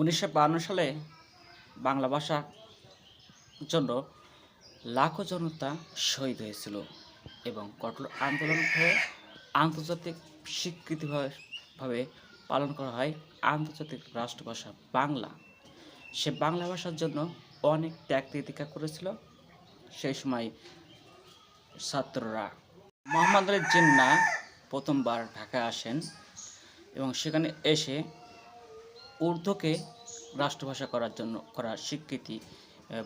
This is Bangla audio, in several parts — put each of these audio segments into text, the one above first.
উনিশশো সালে বাংলা ভাষার জন্য লাখো জনতা শহীদ হয়েছিল এবং কঠোর আন্দোলন হয়ে আন্তর্জাতিক স্বীকৃতিভাবে পালন করা হয় আন্তর্জাতিক রাষ্ট্রভাষা বাংলা। সে বাংলা ভাষার জন্য অনেক ত্যাগ তিতিক্ষা করেছিল। সেই সময় ছাত্ররা মোহাম্মদ আলী জিন্না প্রথমবার ঢাকায় আসেন এবং সেখানে এসে উর্দুকে রাষ্ট্রভাষা করার জন্য, করার স্বীকৃতি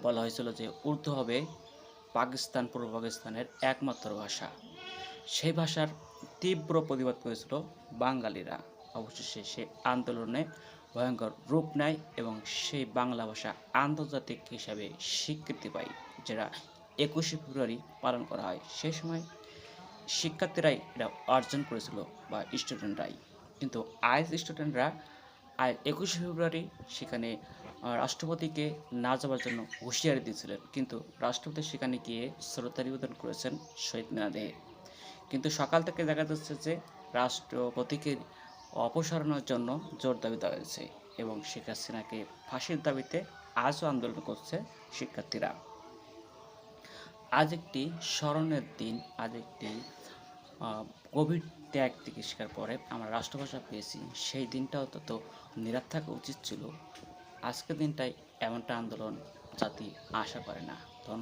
বলা হয়েছিল যে উর্দু হবে পাকিস্তান, পূর্ব পাকিস্তানের একমাত্র ভাষা। সেই ভাষার তীব্র প্রতিবাদ করেছিল বাঙালিরা। অবশেষে সে আন্দোলনে ভয়ঙ্কর রূপ নেয় এবং সেই বাংলা ভাষা আন্তর্জাতিক হিসাবে স্বীকৃতি পায়, যেটা একুশে ফেব্রুয়ারি পালন করা হয়। সেই সময় শিক্ষার্থীরাই এটা অর্জন করেছিল বা স্টুডেন্টরাই কিন্তু আইস স্টুডেন্টরা আর একুশে ফেব্রুয়ারি সেখানে রাষ্ট্রপতিকে না যাওয়ার জন্য হুঁশিয়ারি দিয়েছিলেন। কিন্তু রাষ্ট্রপতি সেখানে গিয়ে শ্রদ্ধা নিবেদন করেছেন শহীদ মিনারে। কিন্তু সকাল থেকে দেখা যাচ্ছে যে রাষ্ট্রপতিকে অপসারণের জন্য জোর দাবি দেওয়া হয়েছে এবং শেখ হাসিনাকে ফাঁসির দাবিতে আজও আন্দোলন করছে শিক্ষার্থীরা। আজ একটি স্মরণের দিন, আজ একটি গভীর ত্যাগ চিকিৎসার পরে আমরা রাষ্ট্রভাষা পেয়েছি। সেই দিনটা অন্তত নিরাপ থাকা উচিত ছিল। আজকের দিনটাই এমনটা আন্দোলন জাতি আশা করে না।